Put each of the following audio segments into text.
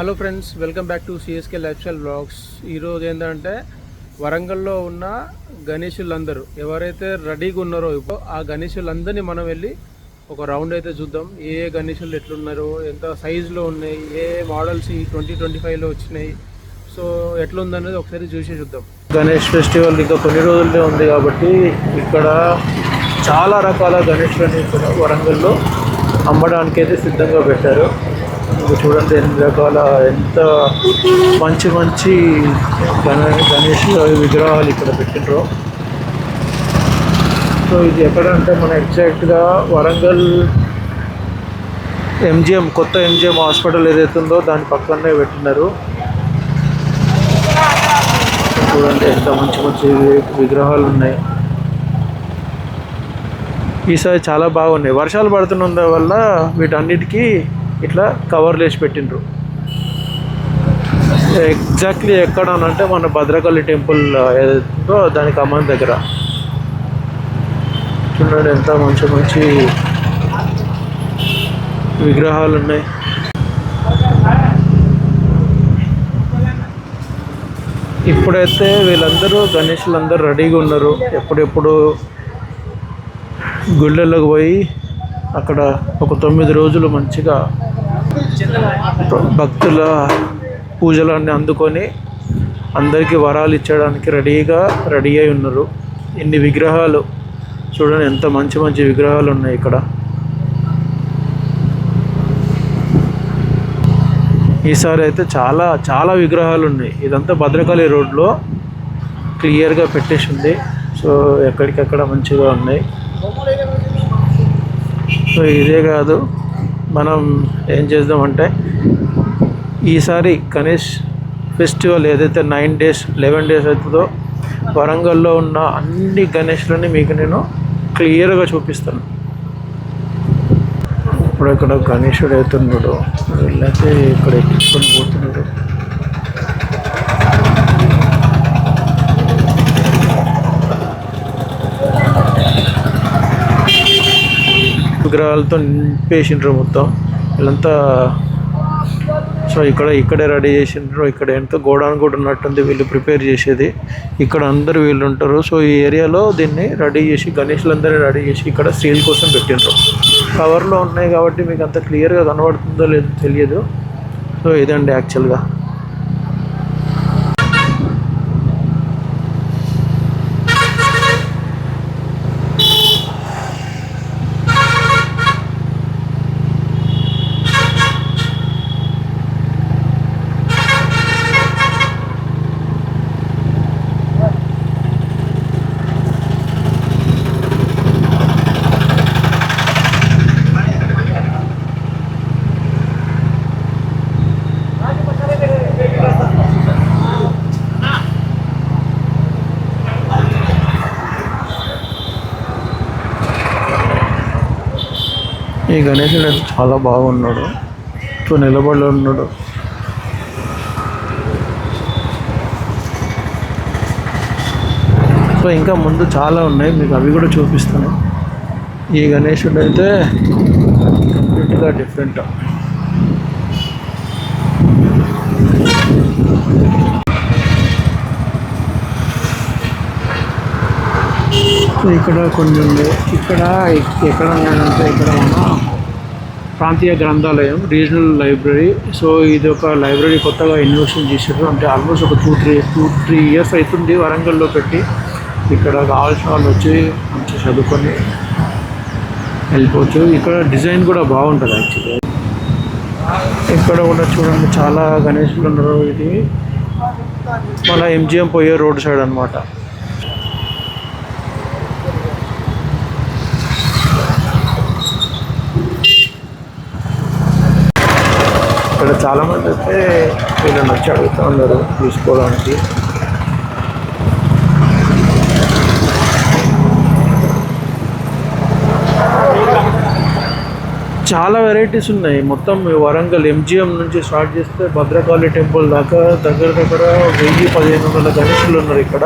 Hello friends welcome back to CSK lifestyle blogs ఈరోజు ఏంటంటే వరంగల్లో ఉన్న గణేషులందరూ ఎవరైతే రెడీగా ఉన్నారో ఇప్పుడు ఆ గణేషులందరినీ మనం వెళ్ళి ఒక రౌండ్ అయితే చూద్దాం. ఏ ఏ గణేషులు ఎట్లున్నారో ఎంత సైజులో ఉన్నాయి ఏ మోడల్స్ ఈ ట్వంటీ ట్వంటీ ఫైవ్లో వచ్చినాయి సో ఎట్లుందనేది ఒకసారి చూసి చూద్దాం. గణేష్ ఫెస్టివల్ ఇంకా కొన్ని రోజులే ఉంది కాబట్టి ఇక్కడ చాలా రకాల గణేష్లని ఇక్కడ వరంగల్లో అమ్మడానికి అయితే సిద్ధంగా పెట్టారు. చూడండి ఎన్ని రకాల ఎంత మంచి మంచి గణేష్ విగ్రహాలు ఇక్కడ పెట్టినరు సో ఇది ఎక్కడ అంటే మన ఎగ్జాక్ట్గా వరంగల్ ఎంజిఎం కొత్త ఎంజిఎం హాస్పిటల్ ఏదైతే ఉందో దాని పక్కనే పెట్టినారు. చూడండి ఎంత మంచి మంచి విగ్రహాలు ఉన్నాయి. ఈసారి చాలా బాగున్నాయి. వర్షాలు పడుతున్నందు వల్ల వీటన్నిటికీ ఇట్లా కవర్లు వేసి పెట్టిండ్రు. ఎగ్జాక్ట్లీ ఎక్కడ అని అంటే మన భద్రకాళి టెంపుల్ ఏదో దానికి అమ్మని దగ్గర. చూడండి ఎంత మంచి మంచి విగ్రహాలు ఉన్నాయి. ఇప్పుడైతే వీళ్ళందరూ గణేషులందరూ రెడీగా ఉన్నారు. ఎప్పుడెప్పుడు గుళ్ళలోకి పోయి అక్కడ ఒక తొమ్మిది రోజులు మంచిగా భక్తుల పూజలన్నీ అందుకొని అందరికీ వరాలు ఇచ్చడానికి రెడీగా రెడీ అయి ఉన్నారు. ఇన్ని విగ్రహాలు చూడండి ఎంత మంచి మంచి విగ్రహాలు ఉన్నాయి ఇక్కడ. ఈసారి అయితే చాలా చాలా విగ్రహాలు ఉన్నాయి. ఇదంతా భద్రకాళి రోడ్లో క్లియర్గా పెట్టేసి ఉంది సో ఎక్కడికక్కడ మంచిగా ఉన్నాయి. సో ఇదే కాదు. మనం ఏం చేద్దామంటే ఈసారి గణేష్ ఫెస్టివల్ ఏదైతే నైన్ డేస్ లెవెన్ డేస్ అవుతుందో వరంగల్లో ఉన్న అన్ని గణేష్లని మీకు నేను క్లియర్గా చూపిస్తాను. ఇప్పుడు ఇక్కడ గణేశుడు అవుతున్నాడు వీళ్ళైతే ఇక్కడ ఎక్కించుకొని పోతున్నాడు. విగ్రహాలతో నింపేసిండ్రు మొత్తం. వీళ్ళంతా సో ఇక్కడ ఇక్కడే రెడీ చేసిండ్రు. ఇక్కడ ఎంతో గోడౌన్ కూడా ఉన్నట్టుంది వీళ్ళు ప్రిపేర్ చేసేది. ఇక్కడ అందరు వీళ్ళు ఉంటారు. సో ఈ ఏరియాలో దీన్ని రెడీ చేసి గణేష్లందరినీ రెడీ చేసి ఇక్కడ సేల్ కోసం పెట్టిండ్రు. కవర్లో ఉన్నాయి కాబట్టి మీకు అంత క్లియర్గా కనబడుతుందో లేదో తెలియదు. సో ఇదండి యాక్చువల్గా ఈ గణేశుడు అయితే చాలా బాగున్నాడు. సో నిలబడి ఉన్నాడు. సో ఇంకా ముందు చాలా ఉన్నాయి. మీకు అవి కూడా చూపిస్తాను. ఈ గణేశుడు అయితే కంప్లీట్గా డిఫరెంట్ ఇక్కడ కొన్ని ఉన్నాయి ఇక్కడ ఎక్కడ ఉన్నాయంటే ఇక్కడ మన ప్రాంతీయ గ్రంథాలయం రీజనల్ లైబ్రరీ సో ఇది ఒక లైబ్రరీ కొత్తగా ఇన్వెస్టింగ్ చేశారు. అంటే ఆల్మోస్ట్ ఒక two three two three years అవుతుంది వరంగల్లో పెట్టి. ఇక్కడ కావాల్సిన వాళ్ళు వచ్చి మంచి చదువుకొని వెళ్ళిపోవచ్చు. ఇక్కడ డిజైన్ కూడా బాగుంటుంది యాక్చువల్లీ ఇక్కడ కూడా చూడండి చాలా గణేషులు ఉన్నారు. ఇది మన ఎంజిఎం పోయే రోడ్ సైడ్ అనమాట చాలామంది చాలా మంది అయితే వీళ్ళని వచ్చి అడుగుతూ ఉన్నారు తీసుకోవడానికి. చాలా వెరైటీస్ ఉన్నాయి. మొత్తం వరంగల్ ఎంజిఎం నుంచి స్టార్ట్ చేస్తే భద్రకాళి టెంపుల్ దాకా దగ్గర దగ్గర వెయ్యి పదిహేను వందల గణేషులు ఉన్నారు ఇక్కడ.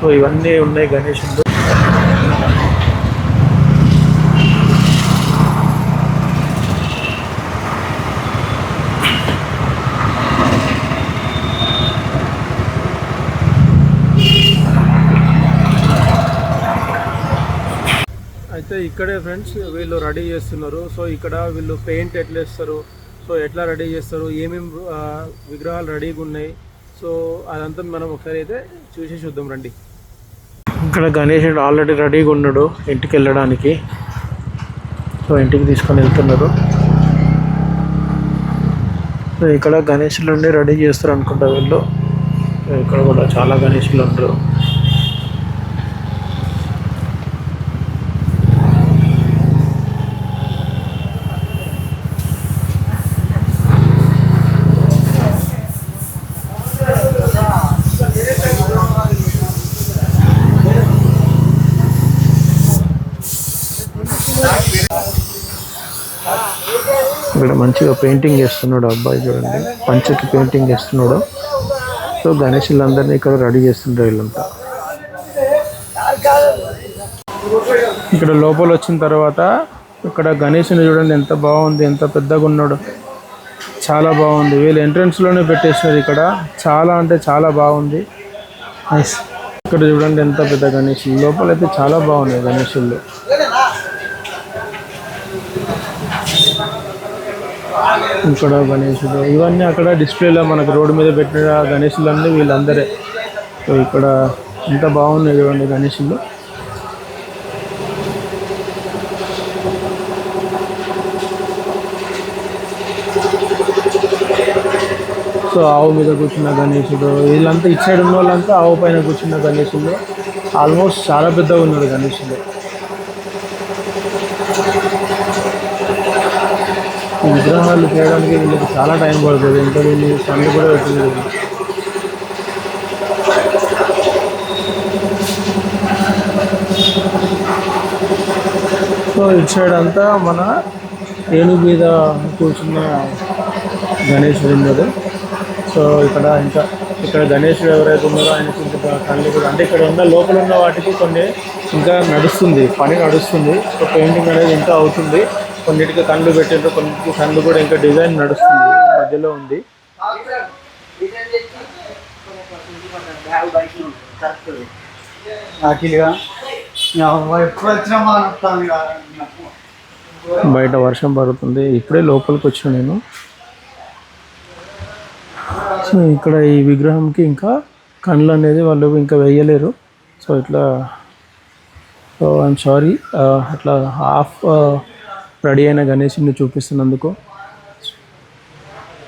సో ఇవన్నీ ఉన్నాయి గణేషులు. ఇక్కడే ఫ్రెండ్స్ వీళ్ళు రెడీ చేస్తున్నారు. సో ఇక్కడ వీళ్ళు పెయింట్ ఎట్లా వేస్తారు? సో ఎట్లా రెడీ చేస్తారు? ఏమేమి విగ్రహాలు రెడీగా ఉన్నాయి? సో అదంతా మనం ఒకసారి అయితే చూసి చూద్దాం రండి. ఇక్కడ గణేషుడు ఆల్రెడీ రెడీగా ఉన్నాడు ఇంటికి వెళ్ళడానికి. సో ఇంటికి తీసుకొని వెళ్తున్నారు. సో ఇక్కడ గణేషులు రెడీ చేస్తారు అనుకుంటా వీళ్ళు. ఇక్కడ కూడా చాలా గణేషులు ఉంటారు ఇక్కడ మంచిగా పెయింటింగ్ చేస్తున్నాడు అబ్బాయి చూడండి. పంచకి పెయింటింగ్ చేస్తున్నాడు. సో గణేషులందరినీ ఇక్కడ రెడీ చేస్తుంటారు వీళ్ళంతా. ఇక్కడ లోపల వచ్చిన తర్వాత ఇక్కడ గణేషుని చూడండి ఎంత బాగుంది ఎంత పెద్దగా ఉన్నాడు. చాలా బాగుంది. వీళ్ళు ఎంట్రన్స్లోనే లోనే పెట్టేసినారు ఇక్కడ. చాలా అంటే చాలా బాగుంది. నైస్ ఇక్కడ చూడండి ఎంత పెద్ద గణేషులు. లోపల అయితే చాలా బాగున్నాయి గణేషులు. ఇక్కడ గణేశుడు ఇవన్నీ అక్కడ డిస్ప్లేలో మనకు రోడ్డు మీద పెట్టిన గణేశులన్నీ వీళ్ళందరే. సో ఇక్కడ ఎంత బాగున్నాయి చూడండి గణేశులు సో ఆవు మీద కూర్చున్న గణేశుడు వీళ్ళంతా ఇటు సైడ్ ఉన్న వాళ్ళంతా ఆవు పైన కూర్చున్న గణేశుడు ఆల్మోస్ట్ చాలా పెద్దగా ఉన్నారు గణేశుడు ఈ విగ్రహాలు చేయడానికి వీళ్ళకి చాలా టైం పడుతుంది. ఇంకా వీళ్ళు సన్ను కూడా పెట్టలేదు సో ఇటు సైడ్ అంతా మన ఏనుగు మీద కూర్చున్న గణేశుడు ఉన్నది సో ఇక్కడ ఇంకా ఇక్కడ గణేశుడు ఎవరైతే ఉన్నారో ఆయనకి ఇంకా కళ్ళు కూడా అంటే ఇక్కడ ఉన్న లోపల ఉన్న వాటికి కొన్ని ఇంకా నడుస్తుంది. పని నడుస్తుంది. సో పెయింటింగ్ అనేది ఇంకా అవుతుంది. కొన్నిటికి కళ్ళు పెట్టిండ్రు కొన్నిటికి కళ్ళు కూడా ఇంకా డిజైన్ నడుస్తుంది మధ్యలో ఉంది. బయట వర్షం పడుతుంది ఇప్పుడే లోపలికి వచ్చిన నేను. సో ఇక్కడ ఈ విగ్రహంకి ఇంకా కళ్ళు అనేది వాళ్ళు ఇంకా వేయలేరు. సో ఇట్లా సో ఐఎమ్ సారీ అట్లా హాఫ్ రెడీ అయిన గణేష్ని చూపిస్తున్నందుకు.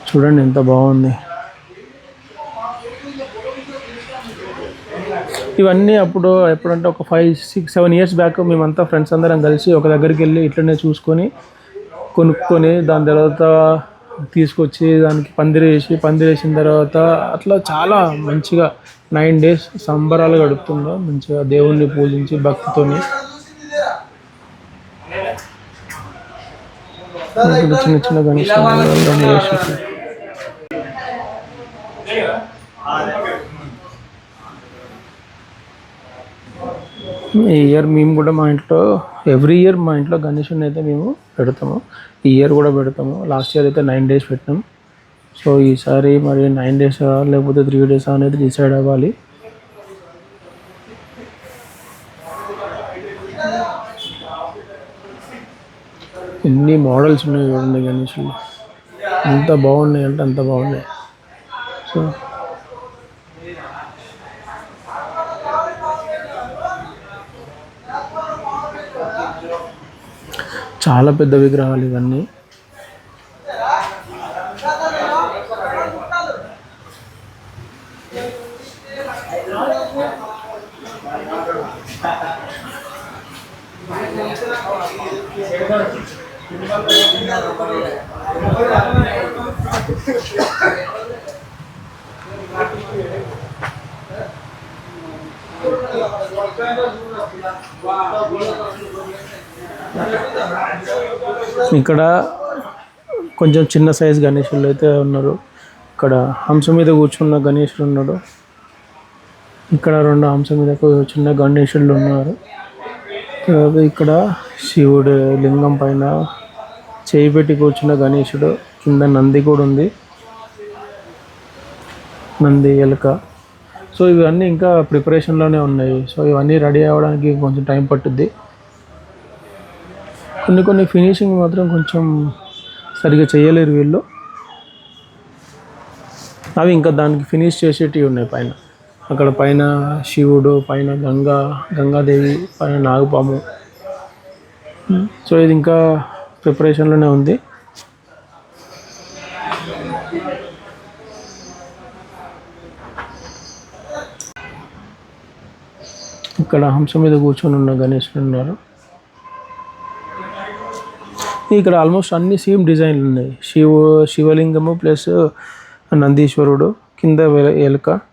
చూడండి ఎంత బాగుంది. ఇవన్నీ అప్పుడు ఎప్పుడంటే ఒక five six seven years back మేమంతా ఫ్రెండ్స్ అందరం కలిసి ఒక దగ్గరికి వెళ్ళి ఇట్లనే చూసుకొని కొనుక్కొని దాని తర్వాత తీసుకొచ్చి దానికి పందిరి వేసి పందిరి వేసిన తర్వాత అట్లా చాలా మంచిగా నైన్ డేస్ సంబరాలు గడుపుతుందో మంచిగా దేవుణ్ణి పూజించి భక్తితోని. ఇక్కడ చిన్న చిన్న గణేష్ ఈ ఇయర్ మేము కూడా మా ఇంట్లో ఎవ్రీ ఇయర్ మా ఇంట్లో గణేషుని అయితే మేము పెడతాము. ఈ ఇయర్ కూడా పెడతాము. లాస్ట్ ఇయర్ అయితే నైన్ డేస్ పెట్టినాం. సో ఈసారి మరి నైన్ డేస్ లేకపోతే త్రీ డేస్ అనేది డిసైడ్ అవ్వాలి. ఎన్ని మోడల్స్ ఉన్నాయి చూడండి గణేషులు ఎంత బాగున్నాయి అంటే అంత బాగున్నాయి. సో చాలా పెద్ద విగ్రహాలు ఇవన్నీ. ఇక్కడ కొంచెం చిన్న సైజు గణేశులు అయితే ఉన్నారు. ఇక్కడ హంస మీద కూర్చున్న గణేశుడు ఉన్నాడు ఇక్కడ రెండు హంస మీద కూర్చున్న గణేశులు ఉన్నారు. ఇక్కడ శివుడు లింగం పైన చేయి పెట్టి కూర్చున్న గణేశుడు కింద నంది కూడా ఉంది. నంది ఎలుక. సో ఇవన్నీ ఇంకా ప్రిపరేషన్లోనే ఉన్నాయి. సో ఇవన్నీ రెడీ అవ్వడానికి కొంచెం టైం పట్టుద్ది. కొన్ని కొన్ని ఫినిషింగ్ మాత్రం కొంచెం సరిగా చేయలేరు వీళ్ళు. అవి ఇంకా దానికి ఫినిష్ చేసేటివి ఉన్నాయి పైన. అక్కడ పైన శివుడు పైన గంగా గంగాదేవి పైన నాగపాము. సో ఇది ఇంకా ప్రిపరేషన్లోనే ఉంది. ఇక్కడ హంస మీద కూర్చొని ఉన్న గణేశుడు ఉన్నారు. ఇక్కడ ఆల్మోస్ట్ అన్ని సేమ్ డిజైన్లు ఉన్నాయి. శివ శివలింగము ప్లస్ నందీశ్వరుడు కింద వెల- ఎలుక.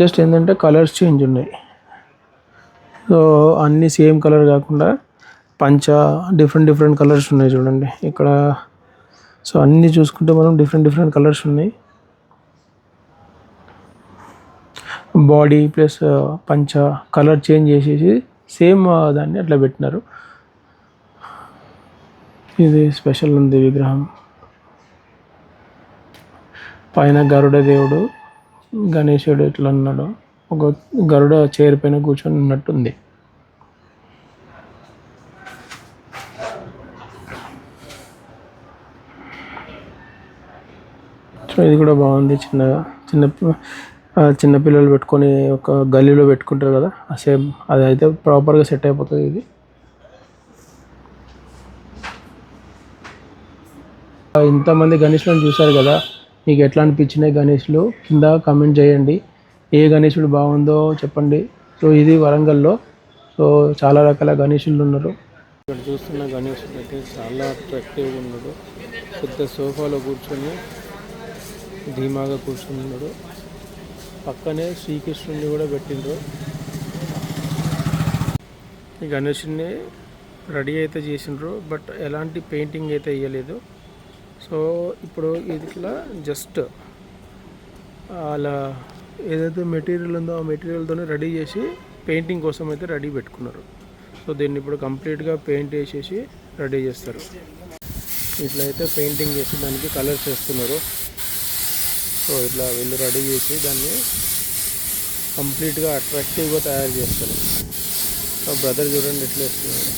జస్ట్ ఏంటంటే కలర్స్ చేంజ్ ఉన్నాయి. సో అన్నీ సేమ్ కలర్ కాకుండా పంచ డిఫరెంట్ డిఫరెంట్ కలర్స్ ఉన్నాయి చూడండి. ఇక్కడ సో అన్నీ చూసుకుంటే మనం డిఫరెంట్ డిఫరెంట్ కలర్స్ ఉన్నాయి. బాడీ ప్లస్ పంచ కలర్ చేంజ్ చేసేసి సేమ్ దాన్ని అట్లా పెట్టినారు. ఇది స్పెషల్ ఉంది విగ్రహం. పైన గరుడ దేవుడు. గణేశుడు ఇట్లా ఉన్నాడో ఒక గరుడ చైర్ పైన కూర్చొని ఉన్నట్టుంది. సో ఇది కూడా బాగుంది. చిన్నగా చిన్న చిన్నపిల్లలు చిన్న పిల్లలు పెట్టుకొని ఒక గల్లీలో పెట్టుకుంటారు కదా ఆ సేమ్ అది అయితే ప్రాపర్గా సెట్ అయిపోతుంది ఇది. ఇంతమంది గణేష్లను చూశారు కదా మీకు ఎట్లా అనిపించినాయి గణేష్లు? కింద కామెంట్ చేయండి. ఏ గణేశుడు బాగుందో చెప్పండి. సో ఇది వరంగల్లో. సో చాలా రకాల గణేషులు ఉన్నారు. ఇక్కడ చూస్తున్న గణేశుడు అయితే చాలా అట్రాక్టివ్గా ఉన్నాడు పెద్ద సోఫాలో కూర్చొని ధీమాగా కూర్చొని ఉన్నాడు పక్కనే శ్రీకృష్ణుడిని కూడా పెట్టిండ్రు. ఈ గణేషుడిని రెడీ అయితే చేసిండ్రు బట్ ఎలాంటి పెయింటింగ్ అయితే వేయలేదు సో ఇప్పుడు ఇట్లా జస్ట్ అలా ఏదైతే మెటీరియల్ ఉందో ఆ మెటీరియల్తోనే రెడీ చేసి పెయింటింగ్ కోసం అయితే రెడీ పెట్టుకున్నారు. సో దీన్ని ఇప్పుడు కంప్లీట్గా పెయింట్ వేసేసి రెడీ చేస్తారు. ఇట్లా అయితే పెయింటింగ్ చేసి దానికి కలర్స్ వేస్తున్నారు. సో ఇట్లా వీళ్ళు రెడీ చేసి దాన్ని కంప్లీట్గా అట్రాక్టివ్గా తయారు చేస్తారు. సో బ్రదర్ చూడండి ఎట్లా వేస్తున్నారు.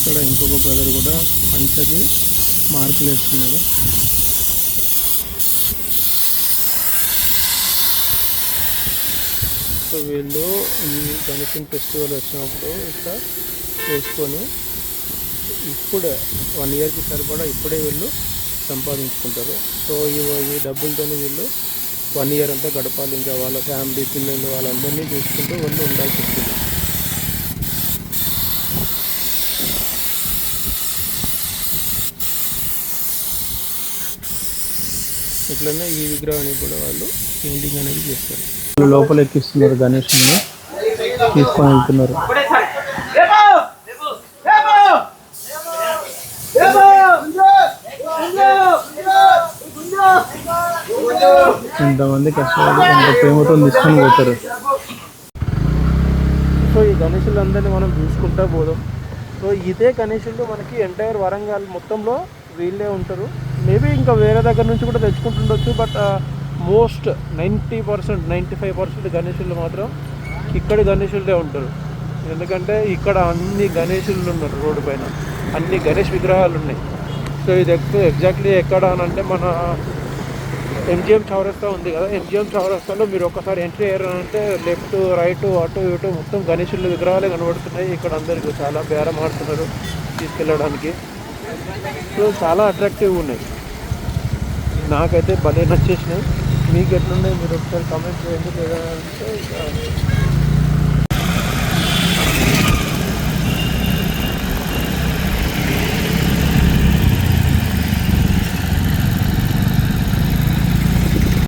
అక్కడ ఇంకొక బ్రదర్ కూడా పంచకి మార్కులు వేస్తున్నాడు సో వీళ్ళు ఈ గణపతి ఫెస్టివల్ వచ్చినప్పుడు ఇట్లా చేసుకొని ఇప్పుడే వన్ ఇయర్కి సరిపడా ఇప్పుడే వీళ్ళు సంపాదించుకుంటారు. సో ఈ ఈ డబ్బులతోని వీళ్ళు వన్ ఇయర్ అంతా గడపాలి. ఇంకా వాళ్ళ ఫ్యామిలీ పిల్లలు వాళ్ళందరినీ చూసుకుంటూ వాళ్ళు ఉండాల్సి వస్తుంది. ఇట్లనే ఈ విగ్రహాన్ని కూడా వాళ్ళు పెయింటింగ్ అనేది చేస్తారు. వాళ్ళు లోపల ఎక్కిస్తున్నారు గణేషుని తీసుకొని వెళ్తున్నారు. ఇంతమంది కష్టపడి ఎంత ప్రేమతో తీసుకొని పోతారు. సో ఈ గణేషులందరినీ మనం చూసుకుంటా పోదాం. సో ఇదే గణేషులు మనకి ఎంటైర్ వరంగల్ మొత్తంలో వీళ్ళే ఉంటారు. మేబీ ఇంకా వేరే దగ్గర నుంచి కూడా తెచ్చుకుంటుండొచ్చు but most ninety percent ninety five percent గణేషులు మాత్రం ఇక్కడి గణేషులే ఉంటారు. ఎందుకంటే ఇక్కడ అన్ని గణేషులు ఉన్నారు రోడ్డు పైన. అన్ని గణేష్ విగ్రహాలు ఉన్నాయి. సో ఇది ఎక్- ఎగ్జాక్ట్లీ ఎక్కడ అని అంటే మన ఎంజిఎం చౌరస్తా ఉంది కదా. ఎంజిఎం చౌరస్తాలో మీరు ఒకసారి ఎంట్రీ అయ్యారంటే లెఫ్ట్ రైట్ అటు ఇటు మొత్తం గణేషుల విగ్రహాలే కనబడుతున్నాయి. ఇక్కడ అందరికీ చాలా బేరం ఆడుతున్నారు తీసుకెళ్ళడానికి. సో చాలా అట్రాక్టివ్ ఉన్నాయి. నాకైతే భలే నచ్చేసినాయి. మీకు ఎట్లున్నాయి మీరు ఒకసారి కామెంట్ చేయండి. లేదా అంటే